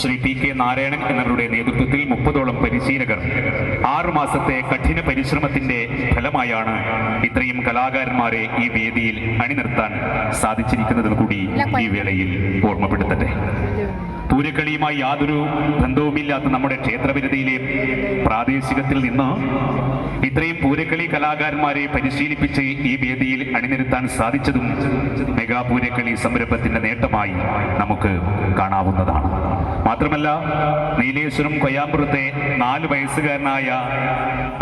Shri P K Narayanan എന്നവരുടെ നേതൃത്വത്തിൽ മുപ്പതോളം പരിശീലകർ ആറു മാസത്തെ കഠിന പരിശ്രമത്തിന്റെ ഫലമായാണ് ഇത്രയും കലാകാരന്മാരെ ഈ വേദിയിൽ അണിനിർത്താൻ സാധിച്ചിരിക്കുന്നതിൽ കൂടി ഈ വേളയിൽ ഓർമ്മപ്പെടുത്തട്ടെ. പൂരക്കളിയുമായി യാതൊരു ബന്ധവുമില്ലാത്ത നമ്മുടെ ക്ഷേത്രപരിധിയിലെ പ്രാദേശികത്തിൽ നിന്ന് ഇത്രയും പൂരക്കളി കലാകാരന്മാരെ പരിശീലിപ്പിച്ച് ഈ വേദിയിൽ അണിനിരത്താൻ സാധിച്ചതും മെഗാ പൂരക്കളി സംരംഭത്തിന്റെ നേട്ടമായി നമുക്ക് കാണാവുന്നതാണ്. മാത്രമല്ല നീലേശ്വരം കൊയ്യാമ്പുറത്തെ നാല് വയസ്സുകാരനായ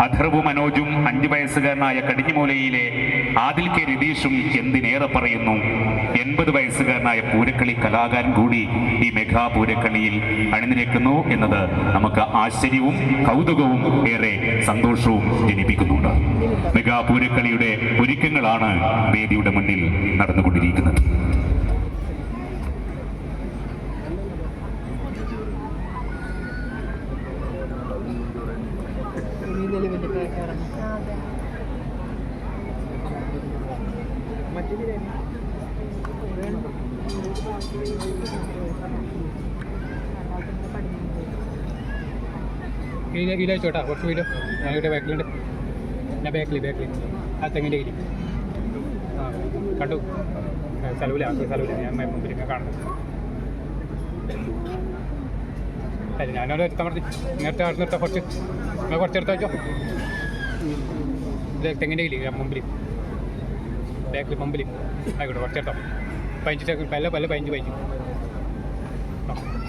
അഥർവു മനോജും അഞ്ചു വയസ്സുകാരനായ കടിഞ്ഞുമൂലയിലെ ആദിൽ കെ രതീഷും എന്തിനേറെ പറയുന്നു? എൺപത് വയസ്സുകാരനായ പൂരക്കളി കലാകാരൻ കൂടി ഈ മെഗാ പൂരക്കളിയിൽ അണിനിരക്കുന്നു എന്നത് നമുക്ക് ആശ്ചര്യവും കൗതുകവും ഏറെ സന്തോഷവും ജനിപ്പിക്കുന്നുണ്ട്. മെഗാ പൂരക്കളിയുടെ ഒരുക്കങ്ങളാണ് വേദിയുടെ മുന്നിൽ നടന്നുകൊണ്ടിരിക്കുന്നത്. ഇതിലെ ഇതിലെ ചോട്ടാ കുറച്ച് വീലോ ഞാൻ ഇവിടെ ബാക്കിലുണ്ട് ഞാൻ ബാക്കിൽ ബാക്കിൽ ആ തെങ്ങിന്റെ കയ്യിൽ ആ കണ്ടു. സ്ഥലവില്ല ആ സ്ഥലവില്ല ഞാൻ മുമ്പിൽ കാണുന്നു. അല്ല ഞാനവിടെ എടുത്താൽ മതി നേരത്തെ അവിടെ നിർത്താം. കുറച്ച് നിങ്ങൾ കുറച്ച് എടുത്താൽ വെച്ചോ. ഇത് തെങ്ങിന്റെ കയ്യിൽ മുമ്പിൽ ബാക്കിൽ മുമ്പിൽ ആയിക്കോട്ടെ കുറച്ചെടുത്തോ പതിനഞ്ച് പല പല്ല പതിനഞ്ച് പതിനഞ്ച്. ആ.